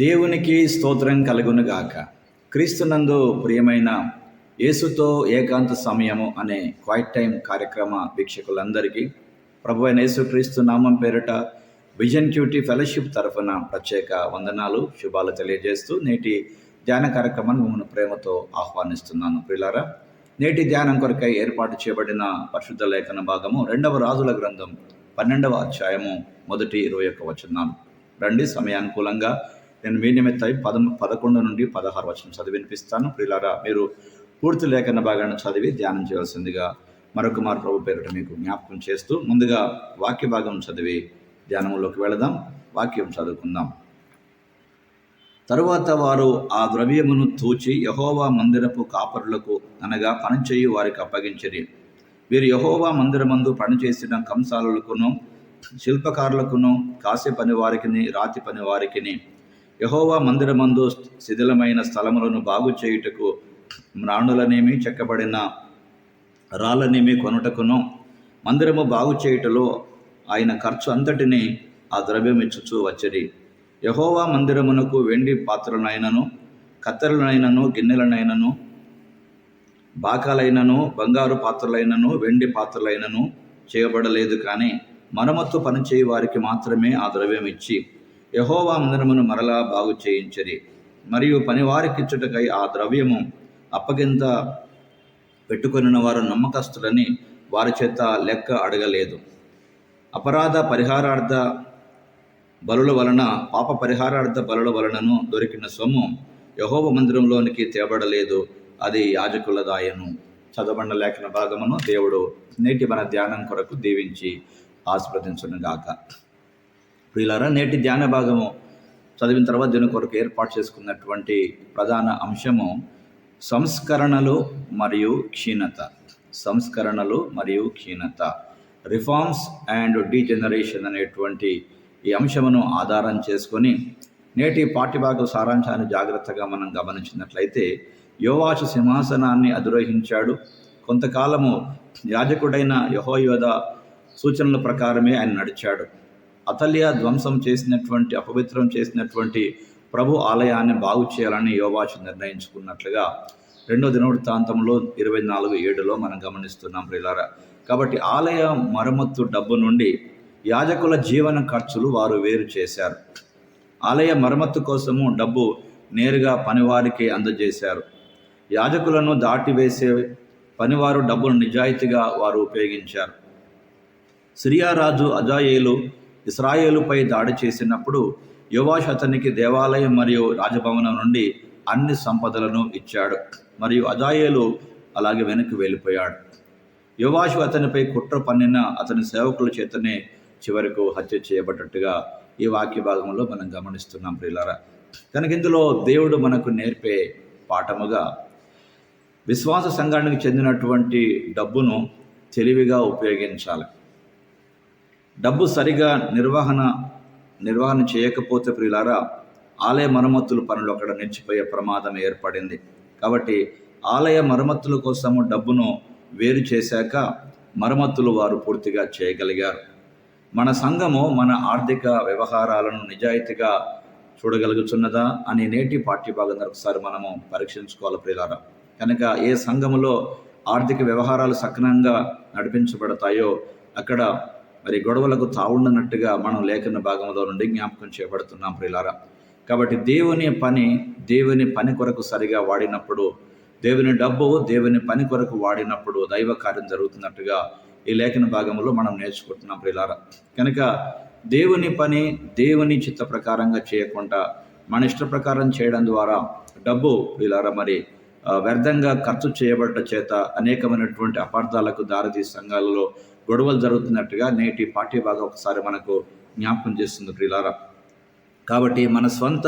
దేవునికి స్తోత్రం కలుగునుగాక. క్రీస్తునందు ప్రియమైన యేసుతో ఏకాంత సమయము అనే క్వైట్ టైం కార్యక్రమ వీక్షకులందరికీ ప్రభు అయిన యేసుక్రీస్తు నామం పేరిట విజన్ క్యూటీ ఫెలోషిప్ తరఫున ప్రత్యేక వందనాలు శుభాలు తెలియజేస్తూ నేటి ధ్యాన కార్యక్రమాన్ని మిమ్మల్ని ప్రేమతో ఆహ్వానిస్తున్నాను. ప్రిలారా నేటి ధ్యానం కొరకై ఏర్పాటు చేయబడిన పరిశుద్ధ లేఖన భాగము రెండవ రాజుల గ్రంథం పన్నెండవ అధ్యాయము మొదటి ఇరవై ఒక్క వచనాలు. రండి సమయానుకూలంగా నేను మీ నిమిత్తం పద పదకొండు నుండి పదహారు వచనం చదివి వినిపిస్తాను. ప్రియులారా మీరు పూర్తి లేఖన భాగాన్ని చదివి ధ్యానం చేయవలసిందిగా మరొక మారు ప్రభు పేరిట మీకు జ్ఞాపకం చేస్తూ ముందుగా వాక్య భాగం చదివి ధ్యానంలోకి వెళదాం. వాక్యం చదువుకుందాం. తరువాత వారు ఆ ద్రవ్యమును తూచి యహోవా మందిరపు కాపరులకు అనగా పనిచేయు వారికి అప్పగించరి. వీరు యహోవా మందిరమందు పనిచేసిన కంసాలులకును శిల్పకారులకును కాసే పని వారికిని రాతి పని వారికిని యహోవా మందిరమందు శిథిలమైన స్థలములను బాగు చేయుటకు మ్రాణులనేమి చెక్కబడిన రాళ్ళనేమి కొనుటకును? మందిరము బాగు చేయుటలో ఆయన ఖర్చు అంతటిని ఆ ద్రవ్యం ఇచ్చుచూ వచ్చేది యహోవా మందిరమునకు వెండి పాత్రలనైనను కత్తెరలనైనను గిన్నెలనైనను బాకాలైనను బంగారు పాత్రలైనను వెండి పాత్రలైనను చేయబడలేదు కానీ మరమ్మత్తు పనిచేయ వారికి మాత్రమే ఆ ద్రవ్యం ఇచ్చి యహోవా మందిరమును మరలా బాగు చేయించరి. మరియు పనివారికిచ్చుటకై ఆ ద్రవ్యము అప్పగింత పెట్టుకొనిన వారు నమ్మకస్తులని వారి చేత లెక్క అడగలేదు. అపరాధ పరిహారార్థ బలుల వలన పాప పరిహారార్థ బలుల వలనను దొరికిన సొమ్ము యహోవ మందిరంలోనికి తేబడలేదు. అది యాజకులదాయను. చదవబడిన లేఖన భాగమును దేవుడు నేటి మన ధ్యానం కొరకు దీవించి ఆస్వాదించునుగాక ప్రియులారా నేటి ధ్యాన భాగము చదివిన తర్వాత దీని కొరకు ఏర్పాటు చేసుకున్నటువంటి ప్రధాన అంశము సంస్కరణలు మరియు క్షీణత. సంస్కరణలు మరియు క్షీణత. రిఫార్మ్స్ అండ్ డీజనరేషన్ అనేటువంటి ఈ అంశమును ఆధారం చేసుకొని నేటి పాఠ్యభాగ సారాంశాన్ని జాగ్రత్తగా మనం గమనించినట్లయితే యోవాచు సింహాసనాన్ని అధిరోహించాడు. కొంతకాలము యాజకుడైన యహోయోధ సూచనల ప్రకారమే ఆయన నడిచాడు. అతల్య ధ్వంసం చేసినటువంటి అపవిత్రం చేసినటువంటి ప్రభు ఆలయాన్ని బాగు చేయాలని యోవాషు నిర్ణయించుకున్నట్లుగా రెండో దినవృత్తాంతంలో ఇరవై నాలుగు ఏడులో మనం గమనిస్తున్నాం ప్రిలారా కాబట్టి ఆలయ మరమ్మత్తు డబ్బు నుండి యాజకుల జీవన ఖర్చులు వారు వేరు చేశారు. ఆలయ మరమ్మత్తు కోసము డబ్బు నేరుగా పనివారికి అందజేశారు. యాజకులను దాటివేసే పనివారు డబ్బును నిజాయితీగా వారు ఉపయోగించారు. సిరియా రాజు అజాయేలు ఇస్రాయేలుపై దాడి చేసినప్పుడు యువాష్ అతనికి దేవాలయం మరియు రాజభవనం నుండి అన్ని సంపదలను ఇచ్చాడు. మరియు అజాయేలు అలాగే వెనక్కి వెళ్ళిపోయాడు. యువాషు అతనిపై కుట్ర పన్నిన అతని సేవకుల చేతనే చివరకు హత్య చేయబడ్డట్టుగా ఈ వాక్య భాగంలో మనం గమనిస్తున్నాం ప్రియులారా. కనుక ఇందులో దేవుడు మనకు నేర్పే పాఠముగా విశ్వాస సంఘానికి చెందినటువంటి డబ్బును తెలివిగా ఉపయోగించాలి. డబ్బు సరిగా నిర్వహణ నిర్వహణ చేయకపోతే ప్రియులారా ఆలయ మరమ్మతులు పనులు అక్కడ నిలిచిపోయే ప్రమాదం ఏర్పడింది. కాబట్టి ఆలయ మరమ్మతుల కోసము డబ్బును వేరు చేశాక మరమ్మతులు వారు పూర్తిగా చేయగలిగారు. మన సంఘము మన ఆర్థిక వ్యవహారాలను నిజాయితీగా చూడగలుగుతున్నదా అని నేటి పాఠ్యభాగం ఒకసారి మనము పరీక్షించుకోవాలి ప్రియులారా. కనుక ఏ సంఘములో ఆర్థిక వ్యవహారాలు సక్రమంగా నడిపించబడతాయో అక్కడ మరి గొడవలకు తావుండనట్టుగా మనం లేఖన భాగంలో నుండి జ్ఞాపకం చేయబడుతున్నాం ప్రిలారా కాబట్టి దేవుని పని దేవుని పని కొరకు సరిగా వాడినప్పుడు దేవుని డబ్బు దేవుని పని కొరకు వాడినప్పుడు దైవ కార్యం జరుగుతున్నట్టుగా ఈ లేఖన భాగంలో మనం నేర్చుకుంటున్నాం ప్రిలారా కనుక దేవుని పని దేవుని చిత్త ప్రకారంగా చేయకుండా మన ఇష్ట ప్రకారం చేయడం ద్వారా డబ్బు ప్రిలారా మరి వ్యర్థంగా ఖర్చు చేయబడ్డ చేత అనేకమైనటువంటి అపార్థాలకు దారితీ సంఘాలలో గొడవలు జరుగుతున్నట్టుగా నేటి పాఠ్యభాగం ఒకసారి మనకు జ్ఞాపకం చేస్తుంది ప్రిలారా కాబట్టి మన స్వంత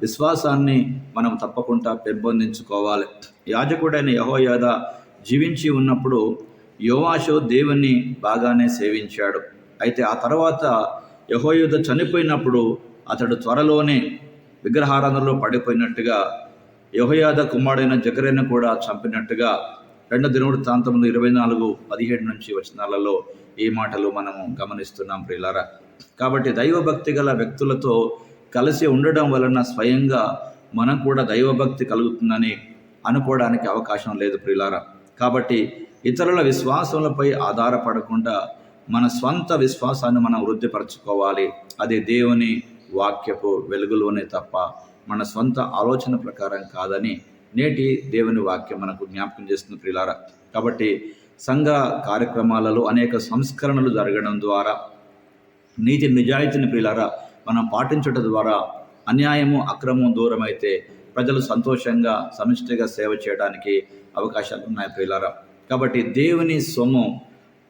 విశ్వాసాన్ని మనం తప్పకుండా పెంపొందించుకోవాలి. యాజకుడైన యహోయాద జీవించి ఉన్నప్పుడు యోవాషో దేవుణ్ణి బాగానే సేవించాడు. అయితే ఆ తర్వాత యహోయుధ చనిపోయినప్పుడు అతడు త్వరలోనే విగ్రహారాధనలో పడిపోయినట్టుగా యహోయాద కుమారుడైన జకరైన కూడా చంపినట్టుగా రెండు ప్రాంతంలో ఇరవై నాలుగు పదిహేడు నుంచి వచనాలలో ఈ మాటలు మనము గమనిస్తున్నాం ప్రియులారా. కాబట్టి దైవభక్తి గల వ్యక్తులతో కలిసి ఉండడం వలన స్వయంగా మనం కూడా దైవభక్తి కలుగుతుందని అనుకోవడానికి అవకాశం లేదు ప్రియులారా. కాబట్టి ఇతరుల విశ్వాసములపై ఆధారపడకుండా మన స్వంత విశ్వాసాన్ని మనం వృద్ధిపరచుకోవాలి. అది దేవుని వాక్యపు వెలుగులోనే తప్ప మన సొంత ఆలోచన ప్రకారం కాదని నేటి దేవుని వాక్యం మనకు జ్ఞాపకం చేస్తుంది ప్రిలారా కాబట్టి సంఘ కార్యక్రమాలలో అనేక సంస్కరణలు జరగడం ద్వారా నీతి నిజాయితీని ప్రియులారా మనం పాటించడం ద్వారా అన్యాయము అక్రమం దూరమైతే ప్రజలు సంతోషంగా సమిష్టిగా సేవ చేయడానికి అవకాశాలు ఉన్నాయి ప్రియులారా. కాబట్టి దేవుని సొమ్ము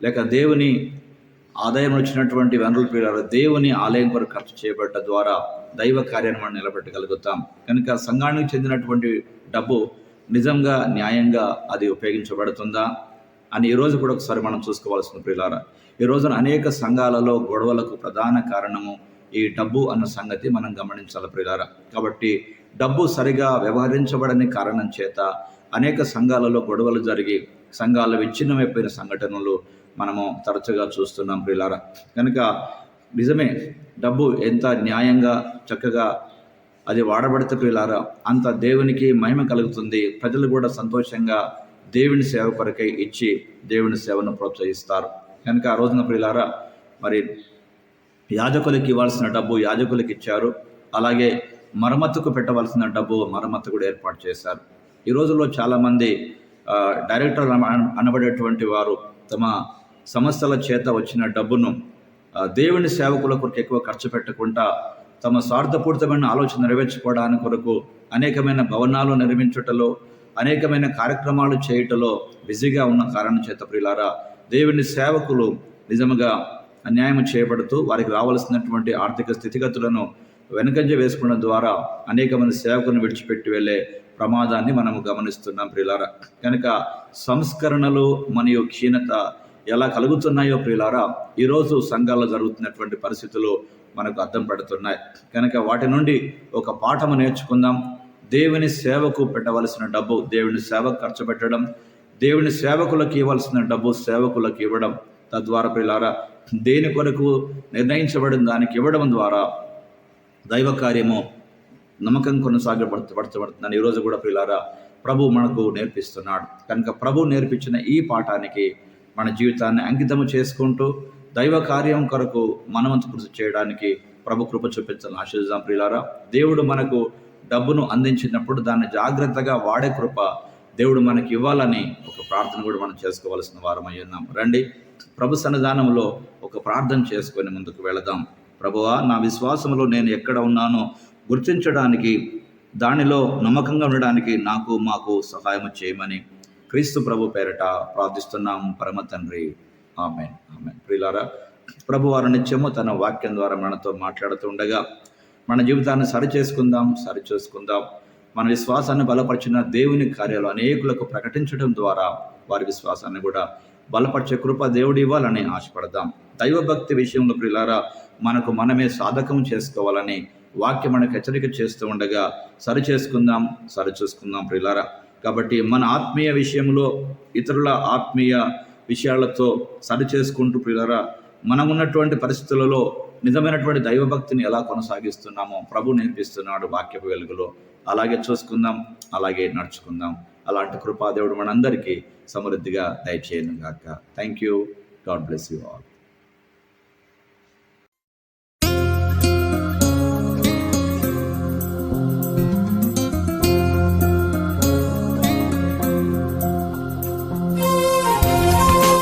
లేక దేవుని ఆదాయం వచ్చినటువంటి వనరుల ప్రియులారా దేవుని ఆలయం కొరకు ఖర్చు చేయబడ్డ ద్వారా దైవ కార్యాన్ని మనం నిలబెట్టగలుగుతాం. కనుక సంఘానికి చెందినటువంటి డబ్బు నిజంగా న్యాయంగా అది ఉపయోగించబడుతుందా అని ఈరోజు కూడా ఒకసారి మనం చూసుకోవాల్సిన ప్రియులారా. ఈ రోజున అనేక సంఘాలలో గొడవలకు ప్రధాన కారణము ఈ డబ్బు అన్న సంగతి మనం గమనించాలి ప్రియులారా. కాబట్టి డబ్బు సరిగా వ్యవహరించబడని కారణం చేత అనేక సంఘాలలో గొడవలు జరిగి సంఘాలు విచ్ఛిన్నమైపోయిన సంఘటనలు మనము తరచుగా చూస్తున్నాం ప్రియులారా. కనుక నిజమే డబ్బు ఎంత న్యాయంగా చక్కగా అది వాడబడితే ప్రియులారా అంత దేవునికి మహిమ కలుగుతుంది. ప్రజలు కూడా సంతోషంగా దేవుని సేవ కొరకై ఇచ్చి దేవుని సేవను ప్రోత్సహిస్తారు. కనుక ఆ రోజున ప్రియులారా మరి యాజకులకి ఇవ్వాల్సిన డబ్బు యాజకులకి ఇచ్చారు. అలాగే మరమ్మతుకు పెట్టవలసిన డబ్బు మరమ్మతు కూడా ఏర్పాటు చేశారు. ఈ రోజుల్లో చాలామంది డైరెక్టర్ అనబడేటువంటి వారు తమ సంస్థల చేత వచ్చిన డబ్బును దేవుని సేవకుల కొరకు ఎక్కువ ఖర్చు పెట్టకుండా తమ స్వార్థపూరితమైన ఆలోచన నెరవేర్చుకోవడానికి కొరకు అనేకమైన భవనాలు నిర్మించుటలో అనేకమైన కార్యక్రమాలు చేయుటలో బిజీగా ఉన్న కారణం చేత ప్రియులారా దేవుని సేవకులు నిజముగా అన్యాయం చేయబడుతూ వారికి రావాల్సినటువంటి ఆర్థిక స్థితిగతులను వెనకంజ వేసుకోవడం ద్వారా అనేక మంది సేవకులను విడిచిపెట్టి వెళ్ళే ప్రమాదాన్ని మనము గమనిస్తున్నాం ప్రియులారా. కనుక సంస్కరణలు మరియు క్షీణత ఎలా కలుగుతున్నాయో ప్రియులారా ఈరోజు సంఘాల్లో జరుగుతున్నటువంటి పరిస్థితులు మనకు అర్థం పడుతున్నాయి. కనుక వాటి నుండి ఒక పాఠము నేర్చుకుందాం. దేవుని సేవకు పెట్టవలసిన డబ్బు దేవుని సేవకు ఖర్చు పెట్టడం దేవుని సేవకులకు ఇవ్వాల్సిన డబ్బు సేవకులకు ఇవ్వడం. తద్వారా ప్రియులారా దేని కొరకు నిర్ణయించబడిన దానికి ఇవ్వడం ద్వారా దైవ కార్యము నమ్మకం కొనసాగబడతబడుతుందని ఈరోజు కూడా ప్రియులారా ప్రభు మనకు నేర్పిస్తున్నాడు. కనుక ప్రభు నేర్పించిన ఈ పాఠానికి మన జీవితాన్ని అంకితము చేసుకుంటూ దైవ కార్యం కొరకు మనవంతు కృషి చేయడానికి ప్రభు కృప చూపించాలని ఆశిద్దాం ప్రియులారా. దేవుడు మనకు డబ్బును అందించినప్పుడు దాన్ని జాగ్రత్తగా వాడే కృప దేవుడు మనకి ఇవ్వాలని ఒక ప్రార్థన కూడా మనం చేసుకోవాల్సిన వారం అయి ఉన్నాం. రండి ప్రభు సన్నిధానంలో ఒక ప్రార్థన చేసుకొని ముందుకు వెళదాం. ప్రభువా నా విశ్వాసంలో నేను ఎక్కడ ఉన్నానో గుర్తించడానికి దానిలో నమ్మకంగా ఉండడానికి నాకు మాకు సహాయం చేయమని క్రీస్తు ప్రభు పేరట ప్రార్థిస్తున్నాం. పరమ తండ్రి. ఆమె ఆమె ప్రియులారా ప్రభు వారు నిత్యము తన వాక్యం ద్వారా మనతో మాట్లాడుతుండగా మన జీవితాన్ని సరిచేసుకుందాం సరిచేసుకుందాం. మన విశ్వాసాన్ని బలపరిచిన దేవుని కార్యాలు అనేకులకు ప్రకటించడం ద్వారా వారి విశ్వాసాన్ని కూడా బలపరిచే కృప దేవుడు ఇవ్వాలని ఆశపడదాం. దైవభక్తి విషయంలో ప్రియులారా మనకు మనమే సాధకం చేసుకోవాలని వాక్యం మనకు హెచ్చరిక చేస్తూ ఉండగా సరి చేసుకుందాం సరి చూసుకుందాం ప్రియులారా. కాబట్టి మన ఆత్మీయ విషయంలో ఇతరుల ఆత్మీయ విషయాలతో సరి చేసుకుంటూ ప్రియులరా మనం ఉన్నటువంటి పరిస్థితులలో నిజమైనటువంటి దైవభక్తిని ఎలా కొనసాగిస్తున్నామో ప్రభు నేర్పిస్తున్నాడు వాక్యపు వెలుగులో. అలాగే చూసుకుందాం అలాగే నడుచుకుందాం. అలాంటి కృపాదేవుడు మనందరికీ సమృద్ధిగా దయచేయను గాక thank you God bless you all